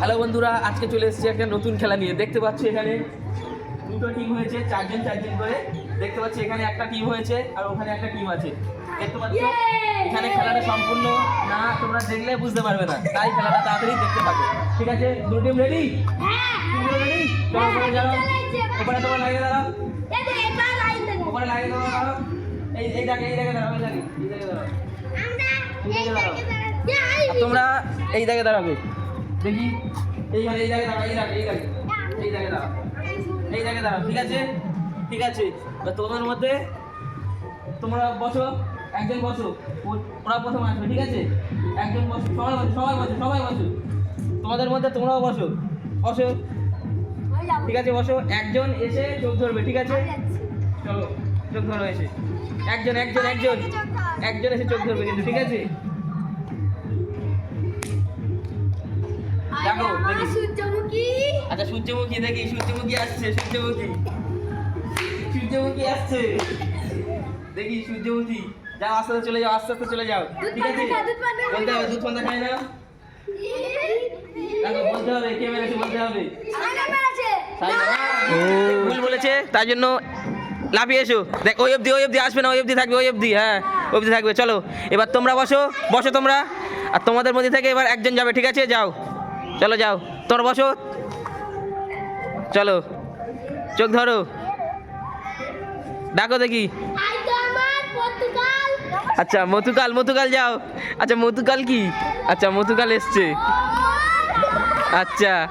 Hello বন্ধুরা আজকে চলে এসেছি একটা নতুন খেলা নিয়ে। দেখতে পাচ্ছি এখানে দুটো টিম হয়েছে চারজন চারজন করে। দেখতে পাচ্ছি এখানে একটা টিম হয়েছে আর ওখানে একটা টিম আছে। দেখতে পাচ্ছ? এখানে খেলাটা সম্পূর্ণ না তোমরা দেখলে বুঝতে পারবে না। তাই খেলাটা তাড়াতাড়ি দেখতে থাকো ঠিক আছে? দুটো টিম রেডি রেডি চলো ওপরে তোমার লাগিয়ে দাঁড়াও। ওপরে লাগিয়ে দাঁড়াও এই এই দাঁড়াও তোমরা এই জায়গায় দাঁড়াবে। দেখি। এইখানে এই জায়গায় দাঁড়াও এই জায়গায় এই জায়গায়। এই জায়গায় দাঁড়াও এই জায়গায় দাঁড়াও ঠিক আছে? ঠিক আছে। তোমাদের মধ্যে তোমরা বসো, একজন বসো। ওরা প্রথম আসবে, ঠিক আছে? একজন বসো, সবাই বসো সবাই বসো সবাই বসো। তোমাদের মধ্যে তোমরাও বসো। বসো। ঠিক আছে, বসো। একজন এসে চোখ ধরবে, ঠিক আছে? চলো, চোখ ধরো এসে। একজন একজন একজন। একজন এসে চোখ ধরবে কিন্তু, ঠিক আছে? দেখো, সূর্যমুখী। আচ্ছা সূর্যমুখী দেখি সূর্যমুখী আসছে সূর্যমুখী। সূর্যমুখী আসছে। দেখি সূর্যমুখী। যাও আস্তে আস্তে চলে যাও আস্তে আস্তে চলে যাও। ঠিক আছে? বলতে হবে দুধ পান্তা খাই না? দেখো বলতে হবে কে মেরেছে বলতে হবে। আমার নাম্বার আছে। তাই না? ভুল বলেছে তাই জন্য লাফিয়ে এসো। দেখ ওই অবধি ওই অবধি আসবে না ওই অবধি থাকবে ওই অবধি হ্যাঁ। ওই অবধি থাকবে চলো। এবার তোমরা বসো বসো তোমরা। আর তোমাদের মধ্যে থেকে এবার একজন যাবে ঠিক আছে? যাও। চলো যাও। তোর বসো। চলো। চোখ ধরো। ডাকো দেখি। আচ্ছা মতুকাল মতুকাল যাও। আচ্ছা মতুকাল কি? আচ্ছা মতুকাল এসছে। আচ্ছা।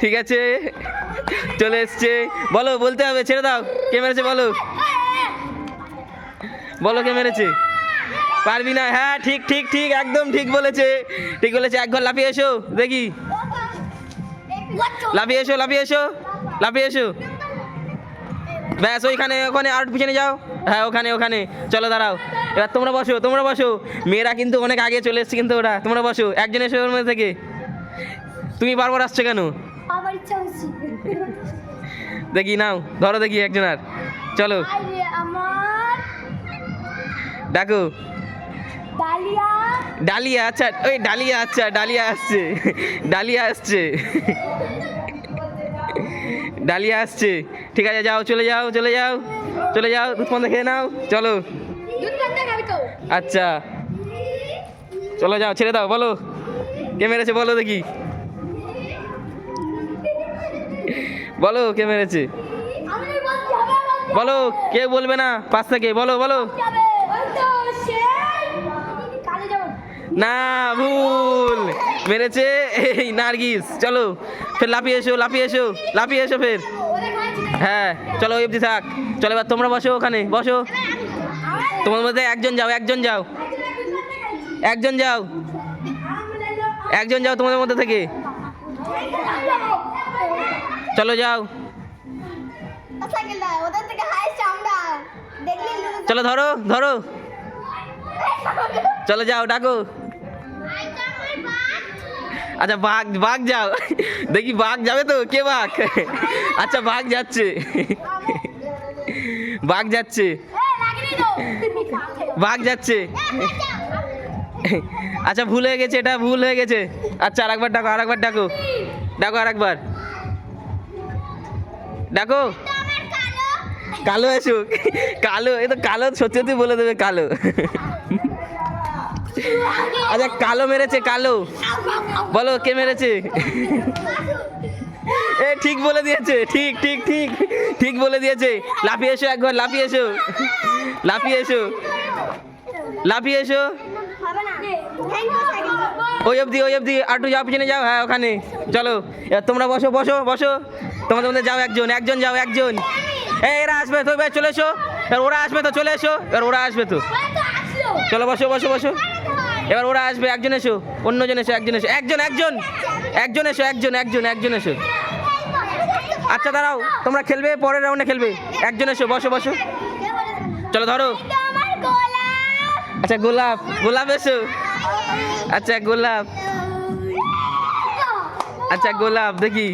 ঠিক আছে। চলে এসছে। বলো, বলতে হবে, ছেড়ে দাও। কে মেরেছে, বলো। বলো, কে মেরেছে। পারবি না হ্যাঁ ঠিক ঠিক ঠিক একদম ঠিক বলেছে। ঠিক বলেছে এক ঘর লাফিয়ে এসো দেখি। লাফিয়ে এসো লাফিয়ে এসো লাফিয়ে এসো। ব্যাস ওইখানে ওখানে আর পিছনে যাও। হ্যাঁ ওখানে ওখানে। চলো দাঁড়াও। এবার তোমরা বসো তোমরা বসো। মেয়েরা কিন্তু অনেক আগে চলে এসছে কিন্তু ওরা। তোমরা বসো একজন এসে ওর মধ্যে থেকে। তুমি বারবার আসছো কেন? দেখি নাও ধরো দেখি একজন আর। চলো। ডাকো। ডালিয়া? ডালিয়া আচ্ছা ওই ডালিয়া আচ্ছা ডালিয়া আসছে। ডালিয়া আসছে। ডালিয়া আসছে। ঠিক আছে যাও চলে যাও চলে যাও চলে যাও দুধ খেয়ে নাও চলো। আচ্ছা। চলো যাও ছেড়ে দাও বলো। কে মেরেছে বলো দেখি। বলো কে মেরেছে? বলো কে বলবে না? পাশ থেকে বলো বলো যাবে ওই তো সেই কালে যাব না ভুল। মেরেছে এই নার্গিস। চলো ফের লাফিয়ে এসো লাফিয়ে এসো লাফিয়ে এসো ফের। হ্যাঁ চলো অবধি থাক। চলো এবার তোমরা বসো ওখানে বসো। তোমার মধ্যে একজন যাও একজন যাও। একজন যাও। একজন যাও তোমাদের মধ্যে থেকে। চলো যাও। চলো ধরো ধরো। চলো যাও, ডাকো। আচ্ছা বাঘ বাঘ যাও। দেখি বাঘ যাবে তো? কে বাঘ? আচ্ছা বাঘ যাচ্ছে। বাঘ যাচ্ছে। বাঘ যাচ্ছে। আচ্ছা ভুল হয়ে গেছে এটা, ভুল হয়ে গেছে। আচ্ছা আর একবার ডাকো আর একবার ডাকো। ডাকো আরেকবার। ডাকো। কালো এসো কালো, এ তো কালো সত্যি বলে দেবে কালো। আচ্ছা কালো মেরেছে, কালো। বলো, কে মেরেছে? এ, ঠিক বলে দিয়েছে, ঠিক ঠিক ঠিক ঠিক বলে দিয়েছে। লাফিয়ে এসো একবার, লাফিয়ে এসো। লাফিয়ে এসো। লাফিয়ে এসো। ওই অবধি ওই অবধি আটু যাও, পিছনে যাও হ্যাঁ ওখানে। চলো তোমরা বসো বসো বসো। তোমাদের মধ্যে যাও একজন একজন যাও, একজন। এই এরা আসবে তো, এবার চলে এসো। এবার ওরা আসবে তো, চলে এসো। এবার ওরা আসবে তো। চলো, বসো বসো বসো। এবার ওরা আসবে, একজন এসো, অন্যজন এসো, একজন এসো, একজন একজন একজন এসো, একজন একজন একজন এসো। আচ্ছা দাঁড়াও, তোমরা খেলবে, পরের রাউন্ডে খেলবে। একজন এসো, বসো বসো। চলো, ধরো। আচ্ছা গোলাপ গোলাপ এসো। আচ্ছা গোলাপ। আচ্ছা গোলাপ, দেখি।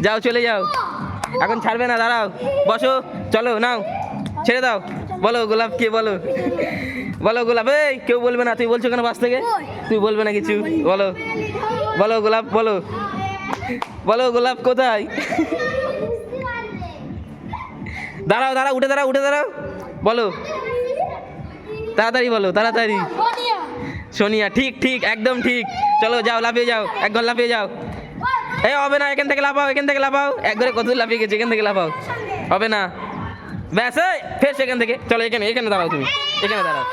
যাও, চলে যাও। এখন ছাড়বে না, দাঁড়াও। বসো, চলো, নাও। ছেড়ে দাও। বলো, গোলাপ কে বলো? বলো গোলাপ এই কেউ বলবে না তুই বলছো কেন বাস থেকে? তুই বলবে না কিছু বলো। বলো গোলাপ বলো। বলো গোলাপ কোথায়? দাঁড়াও দাঁড়াও উঠে দাঁড়াও উঠে দাঁড়াও। বলো। তাড়াতাড়ি বলো তাড়াতাড়ি। সোনিয়া ঠিক ঠিক একদম ঠিক। চলো যাও লাফিয়ে যাও এক ঘর লাফিয়ে যাও। এই হবে না এখান থেকে লাফাও এখান থেকে লাফাও। এক ঘরে কত লাফিয়ে গেছে এখান থেকে লাফাও। হবে না। ব্যাস এই, ফের সেখান থেকে। চলো এখানে এখানে দাঁড়াও তুমি। এখানে দাঁড়াও।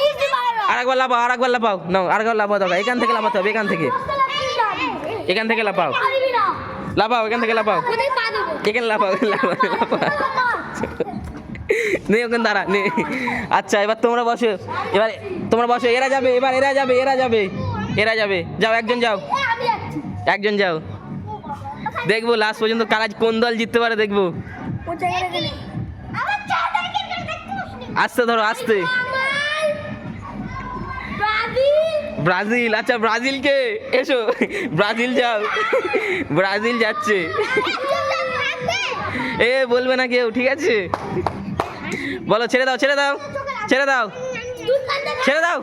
বুঝতে পারো আর একবার লাফাও আর একবার লাফাও। নাও আর একবার লাফাও দাও এখান থেকে লাফাতে হবে এখান থেকে। এখান থেকে না লাফাও এখান থেকে দেবো? এখানে লাফাও লাফাও লাফাও। নে ওখানে দাঁড়া নে। আচ্ছা এবার তোমরা বসো। এবার তোমরা বসো এরা যাবে এবার এরা যাবে এরা যাবে। এরা যাবে। যাও একজন যাও। একজন যাও। দেখব লাস্ট পর্যন্ত কারা কোন দল জিততে পারে দেখব। আস্তে ধরো আস্তে ব্রাজিল আচ্ছা ব্রাজিলকে এসো। ব্রাজিল যাও। ব্রাজিল যাচ্ছে। এ, বলবে না কেউ, ঠিক আছে? বলো, ছেড়ে দাও ছেড়ে দাও ছেড়ে দাও। ছেড়ে দাও।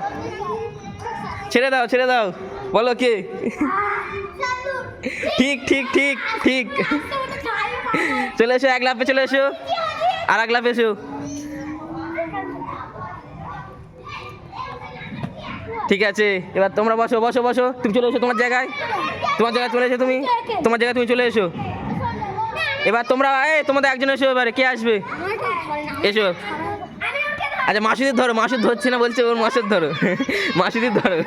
ছেড়ে দাও ছেড়ে দাও। বলো কে? ঠিক ঠিক ঠিক ঠিক। চলে এসো, এক লাফে চলে এসো। আর এক লাফে এসো। ঠিক আছে, এবার তোমরা বসো বসো বসো। তুমি চলে এসো তোমার জায়গায়। তোমার জায়গায় চলে এসো তুমি। তোমার জায়গায় তুমি চলে এসো। এবার তোমরা এ তোমাদের একজন এসো এবারে, কে আসবে? এসো। আচ্ছা মাসুদির ধরো মাসুদ ধরছে না বলছে, ওর মাসুদ ধরো। মাসুদির ধরো।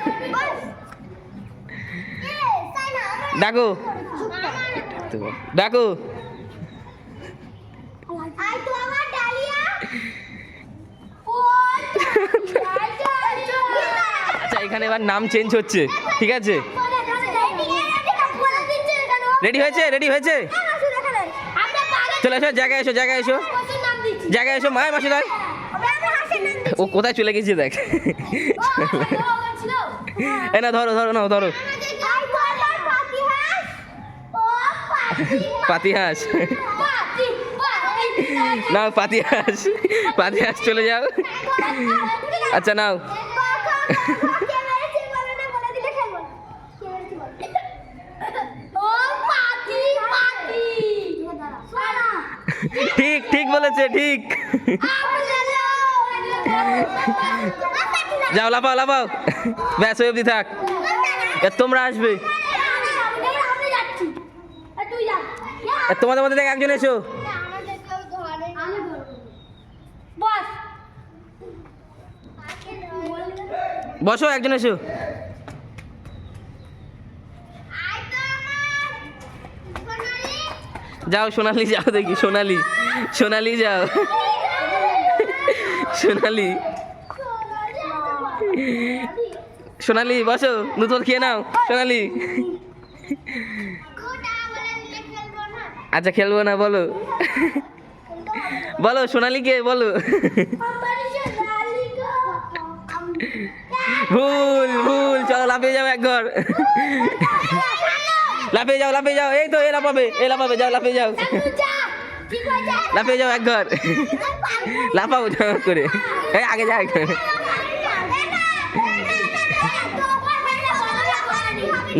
ডাকো। ডাকো। এখানে এবার নাম চেঞ্জ হচ্ছে, ঠিক আছে? রেডি হয়েছে? রেডি হয়েছে? চলে এসো, জায়গায় এসো জায়গায় এসো। জায়গায় এসো, মায় মাসুদার। ও কোথায় চলে গেছে দেখ। এ না, ধরো ধরো নাও ধরো। পাতি হাঁস নাও পাতি হাঁস পাতি হাঁস চলে যাও। আচ্ছা নাও। ঠিক ঠিক বলেছে, ঠিক। যাও, লাফাও লাফাও। ব্যাস অবধি থাক। তোমরা আসবে। তোমাদের মধ্যে থেকে একজন এসো। বসো, একজন এসো। যাও, সোনালি যাও দেখি, সোনালি সোনালি যাও। সোনালি। সোনালি, বসো নতুন খেয়ে নাও, সোনালি। আচ্ছা খেলব না, বলো। বলো, সোনালিকে বলো। ভুল ভুল, চলো, লাফিয়ে যাও এক ঘর। লাফিয়ে যাও লাফিয়ে যাও। এই তো এ লাফাবে এ লাফাবে যাও লাফিয়ে যাও। লাফিয়ে যাও এক ঘর। লাফাও ঝড় করে। এই আগে যা এক ঘর।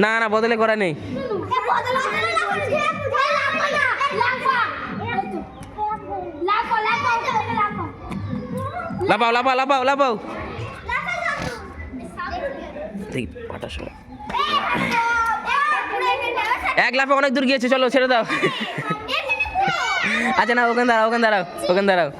না না বদলে করা নেই। লাফাও লাফাও লাফাও লাফাও। দেখি পাটা সরা। এক লাফে অনেক দূর গিয়েছে চলো ছেড়ে দাও। আচ্ছা না ওখানে দাঁড়াও ওখানে দাঁড়াও ওখানে দাঁড়াও।